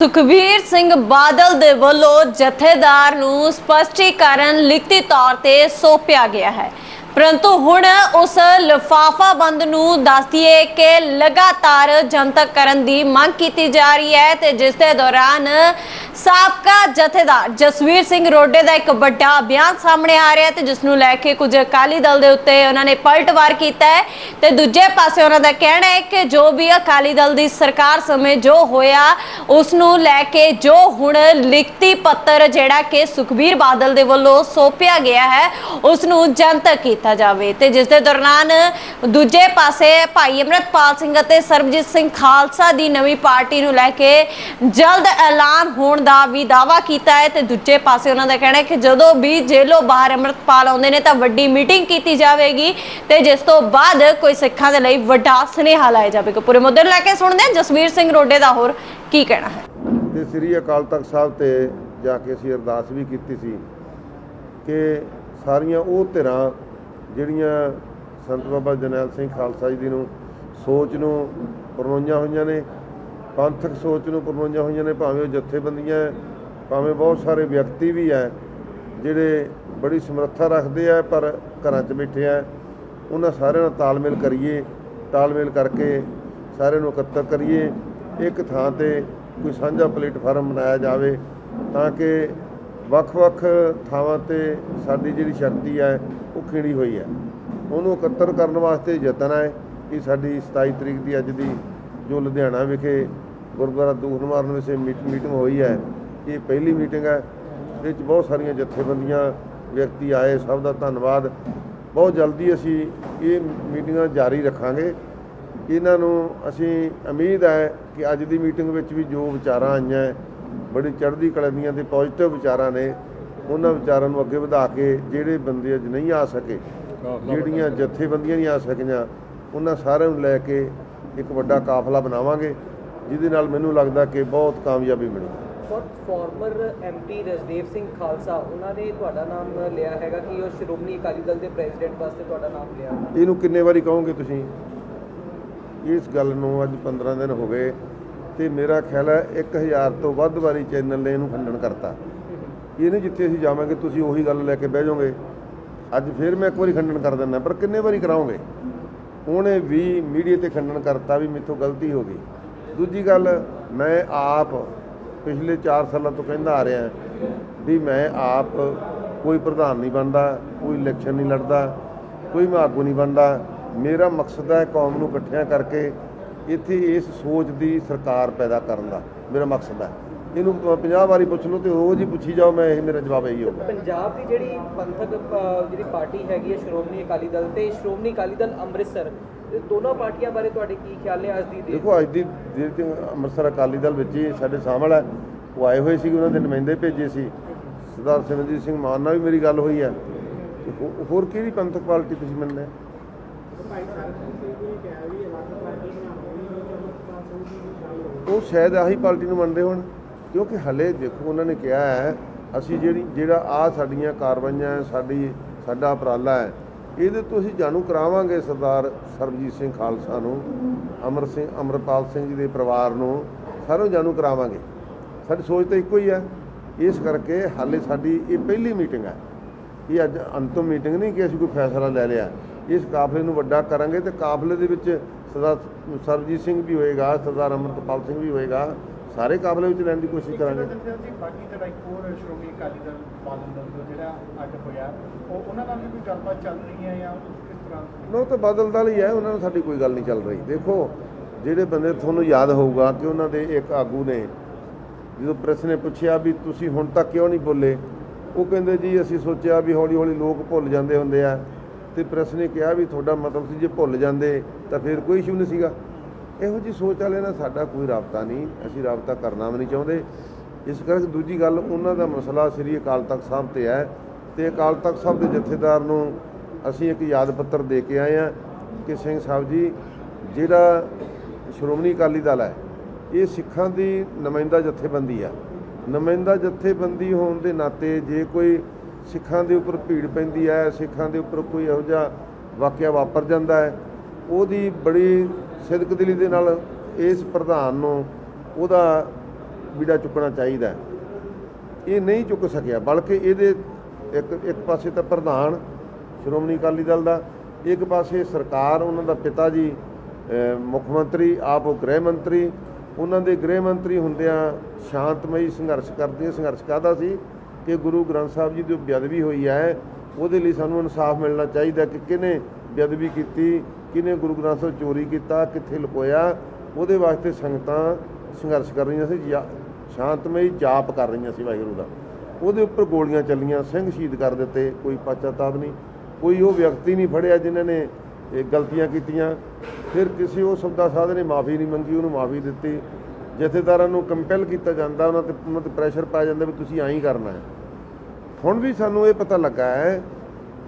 ਸੁਖਬੀਰ ਸਿੰਘ ਬਾਦਲ ਦੇ ਵੱਲੋਂ ਜਥੇਦਾਰ ਨੂੰ ਸਪਸ਼ਟੀਕਰਨ ਲਿਖਤੀ ਤੌਰ ਤੇ ਸੌਂਪਿਆ ਗਿਆ ਹੈ। ਪਰੰਤੂ ਹੁਣ ਉਸ ਲਿਫਾਫਾ ਬੰਦ ਨੂੰ ਦੱਸਦੀਏ ਕਿ ਲਗਾਤਾਰ ਜਨਤਕ ਕਰਨ ਦੀ ਮੰਗ ਕੀਤੀ ਜਾ ਰਹੀ ਹੈ ਤੇ ਜਿਸ ਦੇ ਦੌਰਾਨ ਸਾਬਕਾ ਜਥੇਦਾਰ ਜਸਵੀਰ ਸਿੰਘ ਰੋਡੇ ਦਾ ਇੱਕ ਵੱਡਾ ਬਿਆਨ ਸਾਹਮਣੇ ਆ ਰਿਹਾ ਤੇ ਜਿਸ ਨੂੰ ਲੈ ਕੇ ਕੁਝ ਅਕਾਲੀ ਦਲ ਦੇ ਉੱਤੇ ਉਹਨਾਂ ਨੇ ਪਲਟਵਾਰ ਕੀਤਾ ਹੈ। ਤੇ ਦੂਜੇ ਪਾਸੇ ਉਹਨਾਂ ਦਾ ਕਹਿਣਾ ਹੈ ਕਿ ਜੋ ਵੀ ਅਕਾਲੀ ਦਲ ਦੀ ਸਰਕਾਰ ਸਮੇਂ ਜੋ ਹੋਇਆ, ਉਸ ਨੂੰ ਲੈ ਕੇ ਜੋ ਹੁਣ ਲਿਖਤੀ ਪੱਤਰ ਜਿਹੜਾ ਕਿ ਸੁਖਬੀਰ ਬਾਦਲ ਦੇ ਵੱਲੋਂ ਸੌਂਪਿਆ ਗਿਆ ਹੈ, ਉਸ ਨੂੰ ਜਨਤਕ ਕੀਤਾ ਜਾਵੇ। ਤੇ ਜਿਸ ਦੇ ਦੌਰਾਨ ਦੂਜੇ ਪਾਸੇ ਭਾਈ ਅਮਰਤਪਾਲ ਸਿੰਘ ਅਤੇ ਸਰਬਜੀਤ ਸਿੰਘ ਖਾਲਸਾ ਦੀ ਨਵੀਂ ਪਾਰਟੀ ਨੂੰ ਲੈ ਕੇ ਜਲਦ ਐਲਾਨ ਹੋਣ ਦਾ ਵੀ ਦਾਵਾ ਕੀਤਾ ਹੈ। ਤੇ ਦੂਜੇ ਪਾਸੇ ਉਹਨਾਂ ਦਾ ਕਹਿਣਾ ਹੈ ਕਿ ਜਦੋਂ ਵੀ ਜੇਲੋਂ ਬਾਹਰ ਅਮਰਤਪਾਲ ਆਉਂਦੇ ਨੇ ਤਾਂ ਵੱਡੀ ਮੀਟਿੰਗ ਕੀਤੀ ਜਾਵੇਗੀ ਤੇ ਜਿਸ ਤੋਂ ਬਾਅਦ ਕੋਈ ਸਿੱਖਾਂ ਦੇ ਲਈ ਵੱਡਾ ਸੁਨੇਹਾ ਲਾਇਆ ਜਾਵੇਗਾ। ਪੂਰੇ ਮੁੱਦੇ ਨੂੰ ਲੈ ਕੇ ਸੁਣਦੇ ਹਾਂ। ਜਸਵੀਰ ਸਿੰਘ ਰੋਡੇ ਦਾ ਹੋਰ ਕੀ ਕਹਿਣਾ ਹੈ? ਤੇ ਸ੍ਰੀ ਅਕਾਲ ਤਖਤ ਸਾਹਿਬ ਤੇ ਜਾ ਕੇ ਅਸੀਂ ਅਰਦਾਸ ਵੀ ਕੀਤੀ ਸੀ ਕਿ ਸਾਰੀਆਂ ਉਹ ਧਿਰਾਂ ਜਿਹੜੀਆਂ ਸੰਤ ਬਾਬਾ ਜਰਨੈਲ ਸਿੰਘ ਖਾਲਸਾ ਜੀ ਦੀ ਨੂੰ ਸੋਚ ਨੂੰ ਪਰਮੋਈਆਂ ਹੋਈਆਂ ਨੇ ਪੰਥਕ ਸੋਚ ਨੂੰ ਪਰਮੋਈਆਂ ਹੋਈਆਂ ਨੇ ਭਾਵੇਂ ਉਹ ਜਥੇਬੰਦੀਆਂ ਹੈ, ਭਾਵੇਂ ਬਹੁਤ ਸਾਰੇ ਵਿਅਕਤੀ ਵੀ ਹੈ ਜਿਹੜੇ ਬੜੀ ਸਮਰੱਥਾ ਰੱਖਦੇ ਆ ਪਰ ਘਰਾਂ 'ਚ ਬੈਠੇ ਆ ਉਹਨਾਂ ਸਾਰਿਆਂ ਨਾਲ ਤਾਲਮੇਲ ਕਰੀਏ ਤਾਲਮੇਲ ਕਰਕੇ ਸਾਰਿਆਂ ਨੂੰ ਇਕੱਤਰ ਕਰੀਏ ਇੱਕ ਥਾਂ ਤੇ ਕੋਈ ਸਾਂਝਾ ਪਲੇਟਫਾਰਮ ਬਣਾਇਆ ਜਾਵੇ ਤਾਂ ਕਿ ਵੱਖ-ਵੱਖ ਥਾਵਾਂ ਤੇ ਸਾਡੀ ਜਿਹੜੀ ਸ਼ਕਤੀ ਹੈ, ਉਹ ਖਿੜੀ ਹੋਈ ਹੈ। ਉਹਨੂੰ ਇਕੱਤਰ ਕਰਨ ਵਾਸਤੇ ਯਤਨ ਹੈ ਕਿ ਸਾਡੀ 27 ਤਰੀਕ ਦੀ ਅੱਜ ਦੀ ਜੋ ਲੁਧਿਆਣਾ ਵਿਖੇ ਗੁਰਦੁਆਰਾ ਦੂਖਨਿਵਾਰਨ ਵਿਖੇ ਮੀਟ- ਮੀਟਿੰਗ ਹੋਈ ਹੈ। ਇਹ ਪਹਿਲੀ ਮੀਟਿੰਗ ਹੈ। ਇਹਦੇ ਵਿੱਚ ਬਹੁਤ ਸਾਰੀਆਂ ਜਥੇਬੰਦੀਆਂ, ਵਿਅਕਤੀ ਆਏ, ਸਭ ਦਾ ਧੰਨਵਾਦ। ਬਹੁਤ ਜਲਦੀ ਅਸੀਂ ਇਹ ਮੀਟਿੰਗਾਂ ਜਾਰੀ ਰੱਖਾਂਗੇ। ਇਹਨਾਂ ਨੂੰ ਅਸੀਂ ਉਮੀਦ ਹੈ ਕਿ ਅੱਜ ਦੀ ਮੀਟਿੰਗ ਵਿੱਚ ਵੀ ਜੋ ਵਿਚਾਰਾਂ ਆਈਆਂ ਬੜੀ ਚੜ੍ਹਦੀ ਕਲਾ ਦੀਆਂ ਤੇ ਪੋਜ਼ਿਟਿਵ ਵਿਚਾਰਾਂ ਨੇ ਉਹਨਾਂ ਵਿਚਾਰਾਂ ਨੂੰ ਅੱਗੇ ਵਧਾ ਕੇ ਜਿਹੜੇ ਬੰਦੇ ਅੱਜ ਨਹੀਂ ਆ ਸਕੇ ਜਿਹੜੀਆਂ ਜਥੇਬੰਦੀਆਂ ਨਹੀਂ ਆ ਸਕੀਆਂ ਉਹਨਾਂ ਸਾਰਿਆਂ ਨੂੰ ਲੈ ਕੇ ਇੱਕ ਵੱਡਾ ਕਾਫਲਾ ਬਣਾਵਾਂਗੇ ਜਿਹਦੇ ਨਾਲ ਮੈਨੂੰ ਲੱਗਦਾ ਕਿ ਬਹੁਤ ਕਾਮਯਾਬੀ ਮਿਲੇਗੀ। Sir former MP Rajdev Singh Khalsa ਉਹਨਾਂ ਨੇ ਤੁਹਾਡਾ ਨਾਮ ਲਿਆ ਹੈਗਾ ਕਿ ਉਹ ਸ਼੍ਰੋਮਣੀ ਅਕਾਲੀ ਦਲ ਦੇ ਪ੍ਰੈਜ਼ੀਡੈਂਟ ਵਾਸਤੇ ਤੁਹਾਡਾ ਨਾਮ ਲਿਆ ਇਹਨੂੰ ਕਿੰਨੇ ਵਾਰੀ ਕਹੋਗੇ ਤੁਸੀਂ? ਇਸ ਗੱਲ ਨੂੰ ਅੱਜ 15 ਦਿਨ ਹੋ ਗਏ ਤੇ ਮੇਰਾ ਖਿਆਲ ਹੈ 1000 ਤੋਂ ਵੱਧ ਵਾਰੀ ਚੈਨਲ ਨੇ ਇਹਨੂੰ ਖੰਡਨ ਕਰਤਾ। ਇਹ ਨਹੀਂ ਜਿੱਥੇ ਅਸੀਂ ਜਾਵਾਂਗੇ, ਤੁਸੀਂ ਉਹੀ ਗੱਲ ਲੈ ਕੇ ਬਹਿ ਜਾਓਗੇ। ਅੱਜ ਫਿਰ ਮੈਂ ਇੱਕ ਵਾਰੀ ਖੰਡਨ ਕਰ ਦਿੰਦਾ, ਪਰ ਕਿੰਨੇ ਵਾਰੀ ਕਰਾਉਂਗੇ ਉਹਨੇ ਵੀ ਮੀਡੀਆ ਤੇ ਖੰਡਨ ਕਰਤਾ ਵੀ ਮੇਥੋਂ ਗਲਤੀ ਹੋ ਗਈ। ਦੂਜੀ ਗੱਲ, ਮੈਂ ਆਪ ਪਿਛਲੇ 4 ਸਾਲਾਂ ਤੋਂ ਕਹਿੰਦਾ ਆ ਰਿਹਾ ਵੀ ਮੈਂ ਆਪ ਕੋਈ ਪ੍ਰਧਾਨ ਨਹੀਂ ਬਣਦਾ, ਕੋਈ ਇਲੈਕਸ਼ਨ ਨਹੀਂ ਲੜਦਾ, ਕੋਈ ਮੈਂ ਆਗੂ ਨਹੀਂ ਬਣਦਾ। ਮੇਰਾ ਮਕਸਦ ਹੈ ਕੌਮ ਨੂੰ ਇਕੱਠਿਆਂ ਕਰਕੇ ਇੱਥੇ ਇਸ ਸੋਚ ਦੀ ਸਰਕਾਰ ਪੈਦਾ ਕਰਨ ਦਾ ਮੇਰਾ ਮਕਸਦ ਹੈ। ਇਹਨੂੰ 50 ਵਾਰੀ ਪੁੱਛ ਲਓ ਤੇ ਰੋਜ਼ ਹੀ ਪੁੱਛੀ ਜਾਓ ਮੈਂ ਇਹ ਮੇਰਾ ਜਵਾਬ ਇਹੀ ਹੋਊਗਾ। ਪੰਜਾਬ ਦੀ ਜਿਹੜੀ ਪੰਥਕ ਜਿਹੜੀ ਪਾਰਟੀ ਹੈਗੀ ਹੈ ਸ਼੍ਰੋਮਣੀ ਅਕਾਲੀ ਦਲ ਤੇ ਸ਼੍ਰੋਮਣੀ ਅਕਾਲੀ ਦਲ ਅੰਮ੍ਰਿਤਸਰ ਇਹ ਦੋਨੋਂ ਪਾਰਟੀਆਂ ਬਾਰੇ ਤੁਹਾਡੇ ਕੀ ਖਿਆਲ ਨੇ ਅੱਜ ਦੀ ਦੇ ਦੇਖੋ ਅੱਜ ਦੀ ਦਿਨ ਤੇ ਅੰਮ੍ਰਿਤਸਰ ਅਕਾਲੀ ਦਲ ਵਿੱਚ ਹੀ ਸਾਡੇ ਸ਼ਾਮਲ ਹੈ ਉਹ ਆਏ ਹੋਏ ਸੀ ਉਹਨਾਂ ਦੇ ਨੁਮਾਇੰਦੇ ਭੇਜੇ ਸੀ। ਸਰਦਾਰ ਸਿਮਰਜੀਤ ਸਿੰਘ ਮਾਨ ਨਾਲ ਵੀ ਮੇਰੀ ਗੱਲ ਹੋਈ ਹੈ। ਹੋਰ ਕਿਹੜੀ ਪੰਥਕ ਪਾਰਟੀ ਤੁਸੀਂ ਮੰਨਦੇ ਹੋ? ਉਹ ਸ਼ਾਇਦ ਆਹੀ ਪਾਰਟੀ ਨੂੰ ਮੰਨਦੇ ਹੋਣ ਕਿਉਂਕਿ ਹਲੇ ਦੇਖੋ ਉਹਨਾਂ ਨੇ ਕਿਹਾ ਹੈ ਅਸੀਂ ਜਿਹੜੀ ਜਿਹੜਾ ਆ ਸਾਡੀਆਂ ਕਾਰਵਾਈਆਂ ਹੈ, ਸਾਡੀ ਸਾਡਾ ਉਪਰਾਲਾ ਹੈ ਇਹਦੇ ਤੋਂ ਅਸੀਂ ਜਾਣੂ ਕਰਾਵਾਂਗੇ ਸਰਦਾਰ ਸਰਬਜੀਤ ਸਿੰਘ ਖਾਲਸਾ ਨੂੰ ਅਮਰ ਸਿੰਘ ਅਮਰਪਾਲ ਸਿੰਘ ਜੀ ਦੇ ਪਰਿਵਾਰ ਨੂੰ ਸਾਰਿਆਂ ਨੂੰ ਜਾਣੂ ਕਰਾਵਾਂਗੇ। ਸਾਡੀ ਸੋਚ ਤਾਂ ਇੱਕੋ ਹੀ ਹੈ ਇਸ ਕਰਕੇ ਹਾਲੇ ਸਾਡੀ ਇਹ ਪਹਿਲੀ ਮੀਟਿੰਗ ਹੈ। ਇਹ ਅੱਜ ਅੰਤਮ ਮੀਟਿੰਗ ਨਹੀਂ ਕਿ ਅਸੀਂ ਕੋਈ ਫੈਸਲਾ ਲੈ ਲਿਆ। ਇਸ ਕਾਫਲੇ ਨੂੰ ਵੱਡਾ ਕਰਾਂਗੇ ਤੇ ਕਾਫਲੇ ਦੇ ਵਿੱਚ ਸਰਦਾਰ ਸਰਬਜੀਤ ਸਿੰਘ ਵੀ ਹੋਏਗਾ ਸਰਦਾਰ ਅਮਰਪਾਲ ਸਿੰਘ ਵੀ ਹੋਏਗਾ ਸਾਰੇ ਕਾਫਲੇ ਵਿੱਚ ਲੈਣ ਦੀ ਕੋਸ਼ਿਸ਼ ਕਰਾਂਗੇ। ਜੀ ਬਾਕੀ ਜਿਹੜਾ ਇੱਕ ਹੋਰ ਸ਼੍ਰੋਮਣੀ ਅਕਾਲੀ ਦਲ ਬਾਦਲ ਦਲ ਤੋਂ ਜਿਹੜਾ ਅੱਡ ਹੋਇਆ ਉਹ ਉਹਨਾਂ ਨਾਲ ਵੀ ਕੋਈ ਗੱਲਬਾਤ ਚੱਲ ਰਹੀ ਹੈ ਜਾਂ ਕਿਸ ਤਰ੍ਹਾਂ ਨੋ? ਤਾਂ ਬਦਲ ਦਲ ਹੀ ਹੈ ਉਹਨਾਂ ਨਾਲ ਸਾਡੀ ਕੋਈ ਗੱਲ ਨਹੀਂ ਚੱਲ ਰਹੀ। ਦੇਖੋ ਜਿਹੜੇ ਬੰਦੇ ਤੁਹਾਨੂੰ ਯਾਦ ਹੋਊਗਾ ਕਿ ਉਹਨਾਂ ਦੇ ਇੱਕ ਆਗੂ ਨੇ ਜਦੋਂ ਪ੍ਰੈਸ ਨੇ ਪੁੱਛਿਆ ਵੀ ਤੁਸੀਂ ਹੁਣ ਤੱਕ ਕਿਉਂ ਨਹੀਂ ਬੋਲੇ ਉਹ ਕਹਿੰਦੇ ਜੀ ਅਸੀਂ ਸੋਚਿਆ ਵੀ ਹੌਲੀ ਹੌਲੀ ਲੋਕ ਭੁੱਲ ਜਾਂਦੇ ਹੁੰਦੇ ਆ। ਤੇ ਪ੍ਰੈਸ ਨੇ ਕਿਹਾ ਵੀ ਤੁਹਾਡਾ ਮਤਲਬ ਸੀ ਜੇ ਭੁੱਲ ਜਾਂਦੇ ਤਾਂ ਫਿਰ ਕੋਈ ਇਸ਼ੂ ਨਹੀਂ ਸੀਗਾ। ਇਹੋ ਜੀ ਸੋਚ ਵਾਲੇ ਨਾਲ ਸਾਡਾ ਕੋਈ ਰਾਬਤਾ ਨਹੀਂ। ਅਸੀਂ ਰਾਬਤਾ ਕਰਨਾ ਵੀ ਨਹੀਂ ਚਾਹੁੰਦੇ। ਇਸ ਕਰਕੇ ਦੂਜੀ ਗੱਲ, ਉਹਨਾਂ ਦਾ ਮਸਲਾ ਸ੍ਰੀ ਅਕਾਲ ਤਖਤ ਸਾਹਿਬ ਤੇ ਹੈ ਤੇ ਅਕਾਲ ਤਖਤ ਸਾਹਿਬ ਦੇ ਜਥੇਦਾਰ ਨੂੰ ਅਸੀਂ ਇੱਕ ਯਾਦ ਪੱਤਰ ਦੇ ਕੇ ਆਏ ਹਾਂ ਕਿ ਸਿੰਘ ਸਾਹਿਬ ਜੀ, ਜਿਹੜਾ ਸ਼੍ਰੋਮਣੀ ਅਕਾਲੀ ਦਲ ਹੈ, ਇਹ ਸਿੱਖਾਂ ਦੀ ਨੁਮਾਇੰਦਾ ਜਥੇਬੰਦੀ ਆ। ਨੁਮਾਇੰਦਾ ਜਥੇਬੰਦੀ ਹੋਣ ਦੇ ਨਾਤੇ ਜੇ ਕੋਈ ਸਿੱਖਾਂ ਦੇ ਉੱਪਰ ਭੀੜ ਪੈਂਦੀ ਹੈ, ਸਿੱਖਾਂ ਦੇ ਉੱਪਰ ਕੋਈ ਇਹੋ ਜਿਹਾ ਵਾਕਿਆ ਵਾਪਰ ਜਾਂਦਾ ਹੈ। ਉਹਦੀ ਬੜੀ ਸਿਦਕਦਿਲੀ ਦੇ ਨਾਲ ਇਸ ਪ੍ਰਧਾਨ ਨੂੰ ਉਹਦਾ ਬੀੜਾ ਚੁੱਕਣਾ ਚਾਹੀਦਾ ਇਹ ਨਹੀਂ ਚੁੱਕ ਸਕਿਆ, ਬਲਕਿ ਇਹਦੇ ਇੱਕ ਇੱਕ ਪਾਸੇ ਤਾਂ ਪ੍ਰਧਾਨ ਸ਼੍ਰੋਮਣੀ ਅਕਾਲੀ ਦਲ ਦਾ, ਇੱਕ ਪਾਸੇ ਸਰਕਾਰ, ਉਹਨਾਂ ਦਾ ਪਿਤਾ ਜੀ ਮੁੱਖ ਮੰਤਰੀ, ਆਪ ਉਹ ਗ੍ਰਹਿ ਮੰਤਰੀ, ਉਹਨਾਂ ਦੇ ਗ੍ਰਹਿ ਮੰਤਰੀ ਹੁੰਦਿਆਂ ਸ਼ਾਂਤਮਈ ਸੰਘਰਸ਼ ਕਰਦੇ, ਸੰਘਰਸ਼ ਕਾਹਦਾ ਸੀ। ਕਿ ਗੁਰੂ ਗ੍ਰੰਥ ਸਾਹਿਬ ਜੀ ਦੀ ਜੋ ਬੇਅਦਬੀ ਹੋਈ ਹੈ, ਉਹਦੇ ਲਈ ਸਾਨੂੰ ਇਨਸਾਫ ਮਿਲਣਾ ਚਾਹੀਦਾ ਕਿ ਕਿਹਨੇ ਬੇਅਦਬੀ ਕੀਤੀ, ਕਿਹਨੇ ਗੁਰੂ ਗ੍ਰੰਥ ਸਾਹਿਬ ਚੋਰੀ ਕੀਤਾ, ਕਿੱਥੇ ਲੁਕੋਇਆ, ਉਹਦੇ ਵਾਸਤੇ ਸੰਗਤਾਂ ਸੰਘਰਸ਼ ਕਰ ਰਹੀਆਂ ਸੀ, ਜਾ- ਸ਼ਾਂਤਮਈ ਜਾਪ ਕਰ ਰਹੀਆਂ ਸੀ ਵਾਹਿਗੁਰੂ ਦਾ। ਉਹਦੇ ਉੱਪਰ ਗੋਲੀਆਂ ਚੱਲੀਆਂ, ਸਿੰਘ ਸ਼ਹੀਦ ਕਰ ਦਿੱਤੇ, ਕੋਈ ਪਛਤਾਵਾ ਨਹੀਂ, ਕੋਈ ਉਹ ਵਿਅਕਤੀ ਨਹੀਂ ਫੜਿਆ ਜਿਨ੍ਹਾਂ ਨੇ ਇਹ ਗਲਤੀਆਂ ਕੀਤੀਆਂ। ਫਿਰ ਕਿਸੇ ਉਹ ਸਬਦਾ ਸਾਧ ਨੇ ਮਾਫੀ ਨਹੀਂ ਮੰਗੀ, ਉਹਨੂੰ ਮਾਫੀ ਦਿੱਤੀ। ਜਥੇਦਾਰਾਂ ਨੂੰ ਕੰਪੈਲ ਕੀਤਾ ਜਾਂਦਾ, ਉਹਨਾਂ ਤੇ ਉਹਨਾਂ ਤੇ ਪ੍ਰੈਸ਼ਰ ਪਾਇਆ ਜਾਂਦਾ ਵੀ ਤੁਸੀਂ ਐਂ ਹੀ ਕਰਨਾ ਹੈ। ਹੁਣ ਵੀ ਸਾਨੂੰ ਇਹ ਪਤਾ ਲੱਗਾ ਹੈ,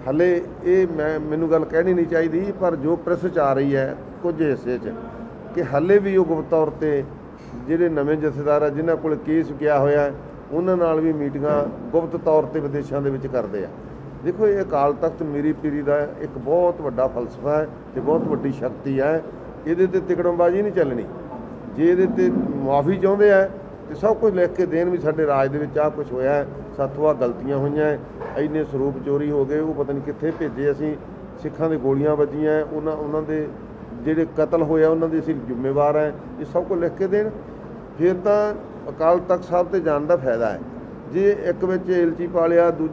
ਹਲੇ ਇਹ ਮੈਂ, ਮੈਨੂੰ ਗੱਲ ਕਹਿਣੀ ਨਹੀਂ ਚਾਹੀਦੀ, ਪਰ ਜੋ ਪ੍ਰੈਸ ਚ ਆ ਰਹੀ ਹੈ, ਕੁਝ ਹਿੱਸੇ 'ਚ, ਕਿ ਹਲੇ ਵੀ ਉਹ ਗੁਪਤ ਤੌਰ ਤੇ ਜਿਹੜੇ ਨਵੇਂ ਜਥੇਦਾਰ ਆ, ਜਿਨ੍ਹਾਂ ਕੋਲ ਕੇਸ ਗਿਆ ਹੋਇਆ, ਉਹਨਾਂ ਨਾਲ ਵੀ ਮੀਟਿੰਗਾਂ ਗੁਪਤ ਤੌਰ ਤੇ ਵਿਦੇਸ਼ਾਂ ਦੇ ਵਿੱਚ ਕਰਦੇ ਆ। ਦੇਖੋ, ਇਹ ਅਕਾਲ ਤਖਤ ਮੀਰੀ ਪੀਰੀ ਦਾ ਇੱਕ ਬਹੁਤ ਵੱਡਾ ਫਲਸਫਾ ਹੈ ਤੇ ਬਹੁਤ ਵੱਡੀ ਸ਼ਕਤੀ ਹੈ। ਇਹਦੇ ਤੇ ਤਿਕੜਮਬਾਜ਼ੀ ਨਹੀਂ ਚੱਲਣੀ। ਜੇ ਇਹਦੇ ਤੇ ਮਾਫੀ ਚਾਹੁੰਦੇ ਆ ਤੇ ਸਭ ਕੁਝ ਲਿਖ ਕੇ ਦੇਣ ਵੀ ਸਾਡੇ ਰਾਜ ਦੇ ਵਿੱਚ ਆ ਕੁਝ ਹੋਇਆ ਹੈ, ਸਾਥੋਂ ਆਹ ਗਲਤੀਆਂ ਹੋਈਆਂ ਹੈ, ਇੰਨੇ ਸਰੂਪ ਚੋਰੀ ਹੋ ਗਏ ਉਹ ਪਤਾ ਨਹੀਂ ਕਿੱਥੇ ਭੇਜੇ ਅਸੀਂ। ਸਿੱਖਾਂ ਦੇ ਗੋਲੀਆਂ ਵੱਜੀਆਂ ਉਹਨਾਂ ਉਹਨਾਂ ਦੇ ਜਿਹੜੇ ਕਤਲ ਹੋਇਆ ਉਹਨਾਂ ਦੀ ਅਸੀਂ ਜ਼ਿੰਮੇਵਾਰ ਹੈ। ਇਹ ਸਭ ਕੁਝ ਲਿਖ ਕੇ ਦੇਣ। ਫਿਰ ਤਾਂ ਅਕਾਲ ਤਖਤ ਸਾਹਿਬ ਤੇ ਜਾਣ ਦਾ ਫਾਇਦਾ ਹੈ। ਜੇ ਇੱਕ ਵਿੱਚ ਏਲਚੀ ਪਾ ਲਿਆ ਦੂਜਾ